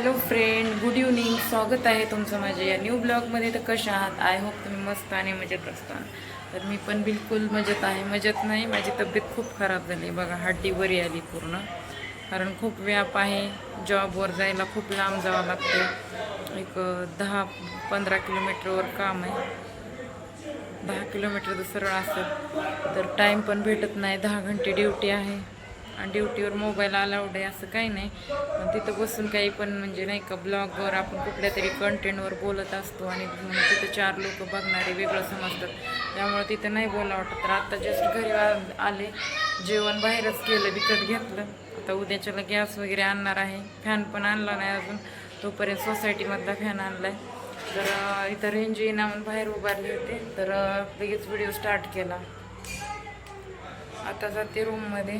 Hello friend good evening स्वागत आहे तुमचं माझ्या या न्यू ब्लॉगमध्ये तर कशा आहात? आय होप तुम्ही मस्त आणि मजेत असताना तर मी पण बिलकुल मजेत आहे. मजेत नाही माझी तब्येत खूप खराब झाली. बघा हड्डी बरी आली पूर्ण. कारण खूप व्याप आहे. जॉबवर जायला खूप लांब जावं लागते. एक दहा पंधरा किलोमीटरवर काम आहे. दहा किलोमीटर जर सरळ असत. तर टाईम पण भेटत नाही. दहा घंटे ड्युटी आहे. ड्युटीवर मोबाईल अलाउड आहे असं काही नाही. तिथं बसून काही पण म्हणजे नाही का ब्लॉगवर आपण कुठल्या तरी कंटेंटवर बोलत असतो आणि म्हणजे तिथं चार लोक बघणारे वेगळं समजतात. त्यामुळे तिथं नाही बोला वाटत. तर आत्ता जस्ट घरी आले. जेवण बाहेरच केलं विकत घेतलं. आता उद्याच्याला गॅस वगैरे आणणार आहे. फॅन पण आणला नाही अजून. तोपर्यंत सोसायटीमधला फॅन आणला आहे तर इथं रेंज येईना म्हणून बाहेर उभारले होते. तर लगेच व्हिडिओ स्टार्ट केला. आता जाते रूममध्ये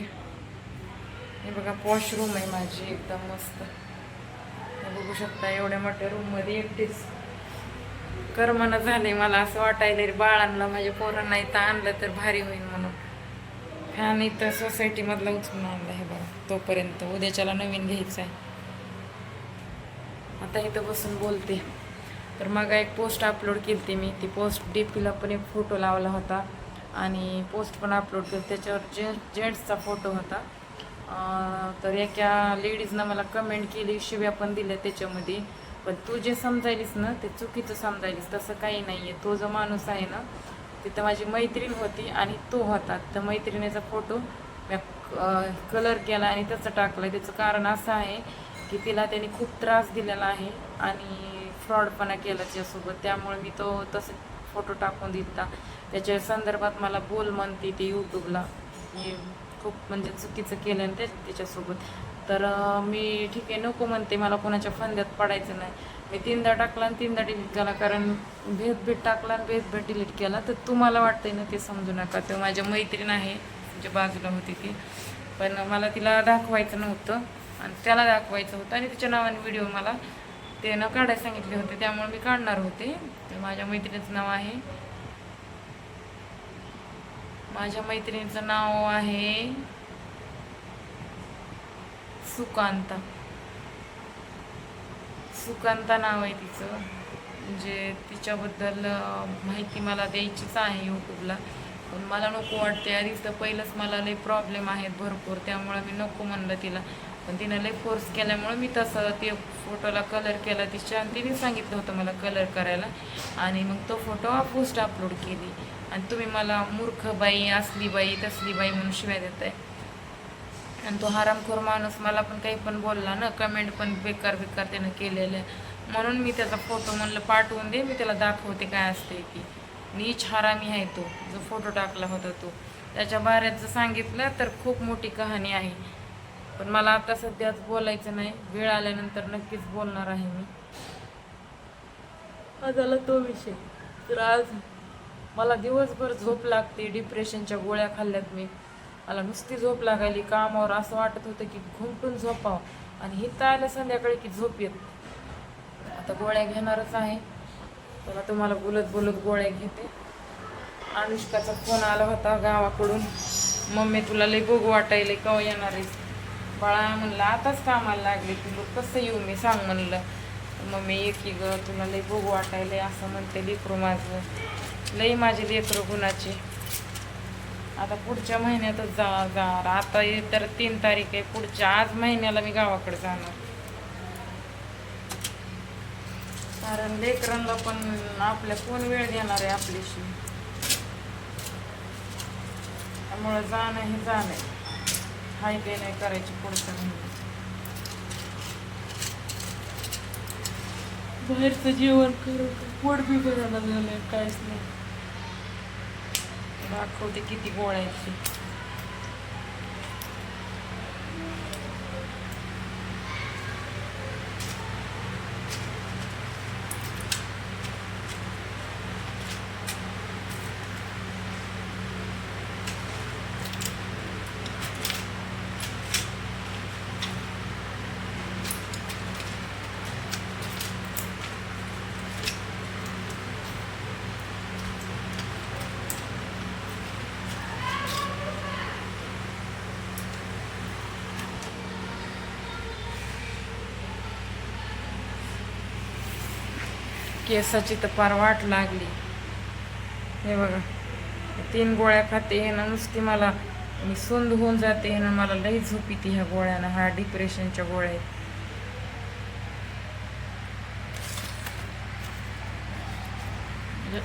हे बघा पॉश रूम आहे माझी एकदम मस्त. हे बघू शकता एवढ्या मोठ्या रूममध्ये एकटीच. करमना झाले मला असं वाटायला रे बाळांना माझ्या पोरांना इथं आणलं तर भारी होईल म्हणून. फॅन इथं सोसायटीमधला उचलून आणला हे बघा तोपर्यंत. उद्याच्याला नवीन घ्यायचं आहे आता इथं बसून बोलते. तर मग एक पोस्ट अपलोड केली ती मी. ती पोस्ट डी पीला पण एक फोटो लावला होता. आणि पोस्ट पण अपलोड केली त्याच्यावर जे जेंट्सचा फोटो होता. तर एका लेडीजनं मला कमेंट केली शिव्या पण दिल्या त्याच्यामध्ये. पण तू जे समजायलीस ना ते चुकीचं समजायलीस. तसं काही नाही आहे तो जो माणूस आहे ना तिथं माझी मैत्रीण होती आणि तो होता. तर मैत्रिणीचा फोटो मी कलर केला आणि त्याचं टाकलं त्याचं कारण असं आहे की तिला त्याने खूप त्रास दिलेला आहे आणि फ्रॉडपणा केला त्याच्यासोबत. त्यामुळे मी तो तसं फोटो टाकून दिला त्याच्या संदर्भात मला बोल म्हणते ते यूट्यूबला खूप म्हणजे चुकीचं केलं आणि त्या त्याच्यासोबत. तर मी ठीक आहे नको म्हणते मला कोणाच्या फंद्यात पडायचं नाही. मी तीनदा टाकला आणि तीनदा डिलीट केला कारण भेदभेद टाकला आणि भेदभेद डिलीट केला. तर तुम्हाला वाटतंय ना ते समजू नका. तर माझ्या मैत्रीण आहे म्हणजे बाजूला होती ती. पण मला तिला दाखवायचं नव्हतं आणि त्याला दाखवायचं होतं आणि तिच्या नावाने व्हिडिओ मला ते न काढायला सांगितले होते. त्यामुळे मी काढणार होते. तर माझ्या मैत्रिणीचं नाव आहे माझ्या मैत्रिणीचं नाव आहे सुकांता. सुकांता नाव आहे तिचं. म्हणजे तिच्याबद्दल माहिती मला द्यायचीच आहे यूट्यूबला पण मला नको वाटते आधीच तर पहिलंच मला लई प्रॉब्लेम आहेत भरपूर. त्यामुळे मी नको म्हणलं तिला. पण तिनं लय फोर्स केल्यामुळे मी तसं ते फोटोला कलर केला. तिच्या आणि तिने सांगितलं होतं मला कलर करायला. आणि मग तो फोटो पोस्ट अपलोड केली. आणि तुम्ही मला मूर्ख बाई असली बाई तसली बाई म्हणून शिवाय देताय. आणि तो हरामखोर माणूस मला पण काही पण बोलला ना कमेंट पण बेकार बेकार त्यानं केलेलं. म्हणून मी त्याचा फोटो म्हणलं पाठवून दे मी त्याला दाखवते काय असते ती. नीच हरामी आहे तो जो फोटो टाकला होता तो. त्याच्या बाऱ्यात जर सांगितलं तर खूप मोठी कहाणी आहे. पण मला आता सध्याच बोलायचं नाही. वेळ आल्यानंतर नक्कीच बोलणार आहे मी. आज आला तो विषय. तर आज मला दिवसभर झोप लागते डिप्रेशनच्या गोळ्या खाल्ल्यात मी. मला नुसती झोप लागायली कामावर. असं वाटत होतं की घुमटून झोपावं. आणि हिता आलं संध्याकाळी की झोप येत आता गोळ्या घेणारच आहे. तर तुम्हाला बोलत बोलत गोळ्या घेते. अनुष्काचा फोन आला होता गावाकडून. मम्मी तुला लई बघू वाटायला. केव्हा येणार आहेस? बाळा म्हणलं आताच कामाला लागले तुला कसं येऊ मी? सांग म्हणलं. मम्मी एक की ग तुला लई बघू वाटायला असं म्हणते लेकरू माझं. लई माझे लेकरं गुणाचे. आता पुढच्या महिन्यातच जा जाणार आता तर तीन तारीख आहे. पुढच्या आज महिन्याला मी गावाकडे जाणार. कारण लेकरांना पण आपल्या कोण वेळ देणार आहे आपल्याशी? त्यामुळं जाणं हे जाणं आहे. हाय ते नाही करायची महिन्यात बाहेरचं जेवण करून पोट बी बघायला झालंय काहीच नाही. दाखवते किती गोळ्याची केसाची तर फार वाट लागली हे बघा तीन गोळ्या खाते हे ना नुसती मला मी सुंद होऊन जाते हे ना मला लई झोप येते ह्या गोळ्यानं हा डिप्रेशनच्या गोळ्या आहेत. म्हणजे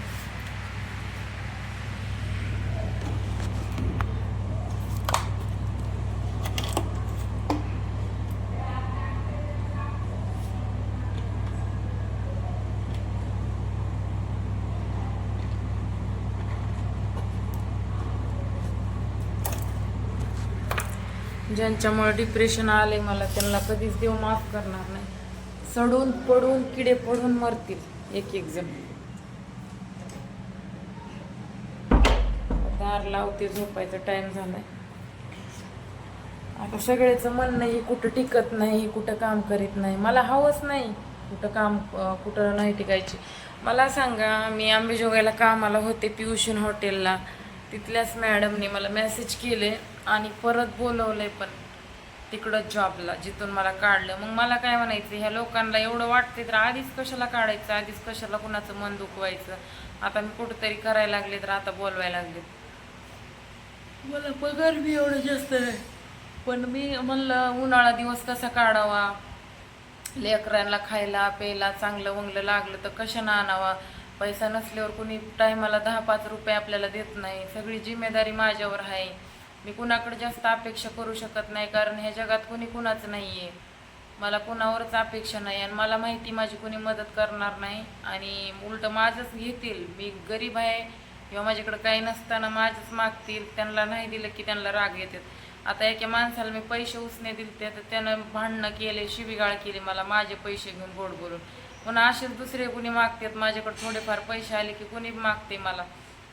ज्यांच्यामुळे डिप्रेशन आले मला त्यांना कधीच देव माफ करणार नाही. सडून पडून किडे पडून मरतील एक एक जण. दार लावते झोपायचा टाइम झालाय. आता सगळ्याचं म्हणणं नाही कुठं टिकत नाही कुठं काम करीत नाही. मला हवंच नाही कुठं काम कुठं नाही टिकायची. मला सांगा मी आंबेजोगाईला कामाला होते पियुषण हॉटेलला तिथल्याच मॅडमने मला मेसेज केले. आणि परत बोलवलंय पण तिकडं जॉबला जिथून मला काढलं. मग मला काय म्हणायचं ह्या लोकांना एवढं वाटते तर आधीच कशाला काढायचं? आधीच कशाला कुणाचं मन दुखवायचं? आता मी कुठंतरी करायला लागले तर आता बोलवायला लागले. मला पगार बी एवढं जास्त आहे. पण मी म्हणलं उन्हाळा दिवस कसा काढावा? लेकरांना खायला प्यायला चांगलं वंगलं लागलं तर कशानं आणावा? पैसा नसल्यावर कुणी टायमाला दहा पाच रुपये आपल्याला देत नाही. सगळी जिम्मेदारी माझ्यावर आहे. मी कुणाकडे जास्त अपेक्षा करू शकत नाही कारण ह्या जगात कुणी कुणाचं नाही आहे मला कुणावरच अपेक्षा नाही आणि मला माहिती माझी कुणी मदत करणार नाही आणि उलटं माझंच घेतील. मी गरीब आहे किंवा माझ्याकडं काही नसताना माझंच मागतील. त्यांना नाही दिलं की त्यांना राग येतात. आता एका माणसाला मी पैसे उसने दिले तर त्यानं भांडणं केले शिवीगाळ केली मला माझे पैसे घेऊन गोड बोलून. पुन्हा असेच दुसरे कुणी मागतात माझ्याकडे थोडेफार पैसे आले की कुणी मागते मला?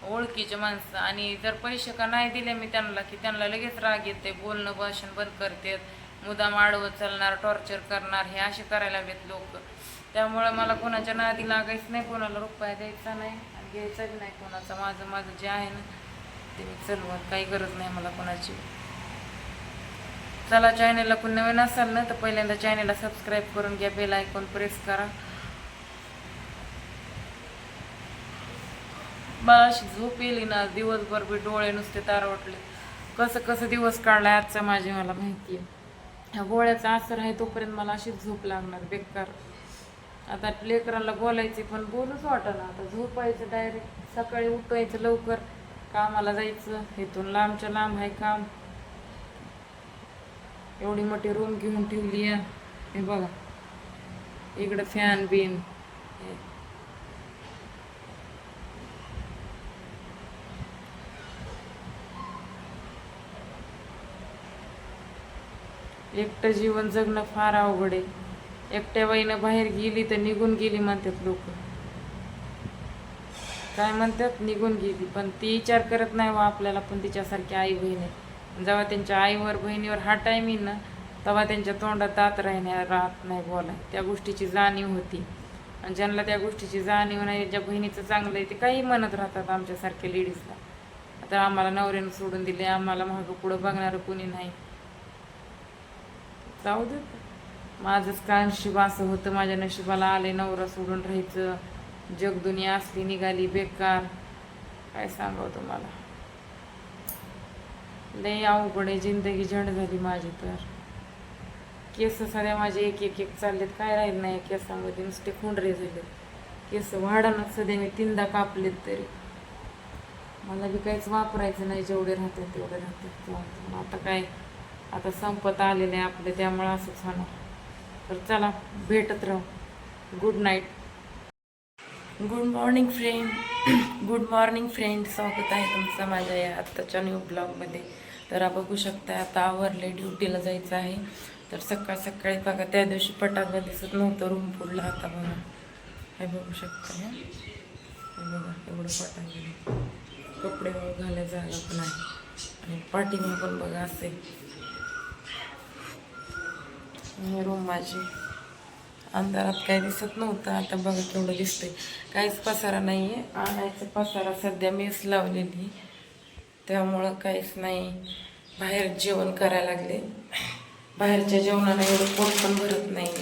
ओळखीचे माणसं. आणि जर पैसे का नाही दिले मी त्यांना की त्यांना लगेच राग येते बोलणं भाषण बंद करतात मुदाम आडवत चालणार टॉर्चर करणार हे असे करायला लागलेत लोक. त्यामुळं मला कोणाच्या नादी लागायचं नाही कोणाला रुपया द्यायचा नाही आणि घ्यायचा बी नाही कोणाचा. माझं माझं जे आहे ना ते मी चलवत काही गरज नाही मला कोणाची. चला चॅनेलला कोण नवीन असाल ना तर पहिल्यांदा चॅनेलला सबस्क्राईब करून घ्या बेल आयकॉन प्रेस करा. मला अशी झोप येली ना दिवसभर बी डोळे नुसते तारवटले कसं कसं दिवस काढला आजचा माझी मला माहिती आहे ह्या गोळ्याचा असर आहे तोपर्यंत मला अशीच झोप लागणार बेकार. आता लेकराला बोलायचे पण बोलूच वाटणार आता झोपायचं डायरेक्ट सकाळी उठवायचं लवकर कामाला जायचं इथून लांबच्या लांब आहे काम. एवढी मोठी रूम घेऊन ठेवली आहे. हे बघा. इकडं फॅन बिन हे. एकटं जीवन जगणं फार अवघड आहे. एकट्या बाईनं बाहेर गेली तर निघून गेली म्हणतात लोक. काय म्हणतात? निघून गेली. पण ती विचार करत नाही वा आपल्याला पण तिच्यासारखी आई बहीण आहे. जेव्हा त्यांच्या आईवर बहिणीवर हा टाईम येईल ना तेव्हा त्यांच्या तोंडात दात राहण्या राहत नाही बोला त्या गोष्टीची जाणीव होती. आणि ज्यांना त्या गोष्टीची जाणीव नाही ज्या बहिणीचं चांगलं आहे ते काही म्हणत राहतात आमच्यासारख्या लेडीजला आता आम्हाला नवऱ्यानं सोडून दिले आम्हाला मागं पुढं बघणारं कोणी नाही. जाऊ दे. माझंच काय नशीब असं होतं माझ्या नशिबाला आले नवरा सोडून राहायचं. जगदुनिया असली निघाली बेकार. काय सांगावं तुम्हाला? नाही अवघड आहे जिंदगी झंड झाली माझी तर. केस साध्या माझे एक एक एक चाललेत. काय राहील नाही केसामध्ये? नुसते खुंडरे झाले केस वाढानच सध्या मी तीनदा कापलेत तरी. मला बी काहीच वापरायचं नाही जेवढे राहतात तेवढे राहतात. आता काय? आता संपत आलेले आहे आपले त्यामुळं असंच होणार तर चला भेटत राहू. Good night good morning friend good morning friend स्वागत आहे तुमचं माझ्या या आत्ताच्या न्यू ब्लॉगमध्ये तर बघू शकता आता आवरले ड्युटीला जायचं आहे. तर सकाळ सकाळी बघा त्या दिवशी पटांगा दिसत नव्हतं रूम पुढला आता बघा हे बघू शकता हे? बघा एवढं पटांग कपडे घालायला जागा पण आहे. आणि पाठीमा पण बघा असेल हे रूम माझी. अंधारात काही दिसत नव्हतं आता बघा केवढं दिसतंय. काहीच पसारा नाही आहे आणायचं पसारा सध्या मीच लावलेली. त्यामुळं काहीच नाही. बाहेर जेवण करायला लागले. बाहेरच्या जेवणाला एवढं पोट पण भरत नाही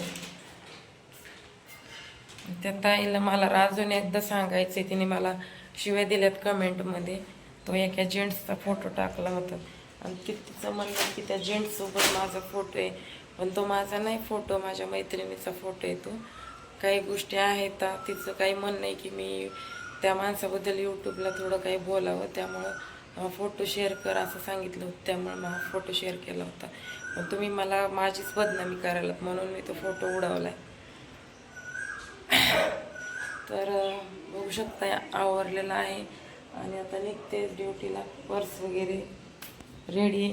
त्या ताईला मला अजून एकदा सांगायचं तिने मला शिव्या दिल्यात कमेंटमध्ये. तो एका जेंट्सचा फोटो टाकला होता. आणि ती तिचं की त्या जेंट्ससोबत माझा फोटो आहे. पण तो माझा नाही फोटो माझ्या मैत्रिणीचा फोटो येतो काही गोष्टी आहेत तिचं काही म्हणणं नाही की मी त्या माणसाबद्दल यूट्यूबला थोडं काही बोलावं. त्यामुळं फोटो शेअर कर असं सांगितलं होतं. त्यामुळे मला फोटो शेअर केला होता. पण तुम्ही मला माझीच बदनामी करायला म्हणून मी तो फोटो उडवला आहे तर बघू शकता आवरलेला आहे. आणि आता निघते ड्युटीला पर्स वगैरे रेडी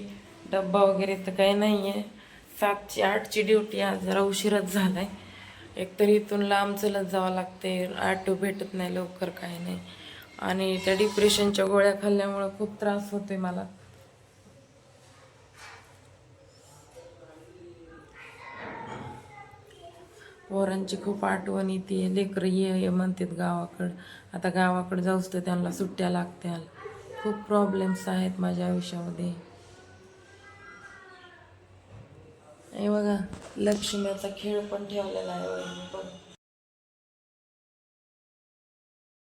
डब्बा वगैरे तर काही नाही आहे सातची आठची ड्युटी आज जरा उशीरच झाला आहे एकतर इथून लांब चलत जावं लागते ऑटो भेटत नाही लवकर काही नाही. आणि त्या डिप्रेशनच्या गोळ्या खाल्ल्यामुळं खूप त्रास होतोय मला. पोरांची खूप आठवण येते. लेकरं ये ये म्हणतात गावाकडं. आता गावाकडं जाऊस तर त्यांना सुट्ट्या लागत्या खूप प्रॉब्लेम्स आहेत माझ्या आयुष्यामध्ये. हे बघा लक्ष्मीचा खेळ पण ठेवलेला आहे वहिनी बघ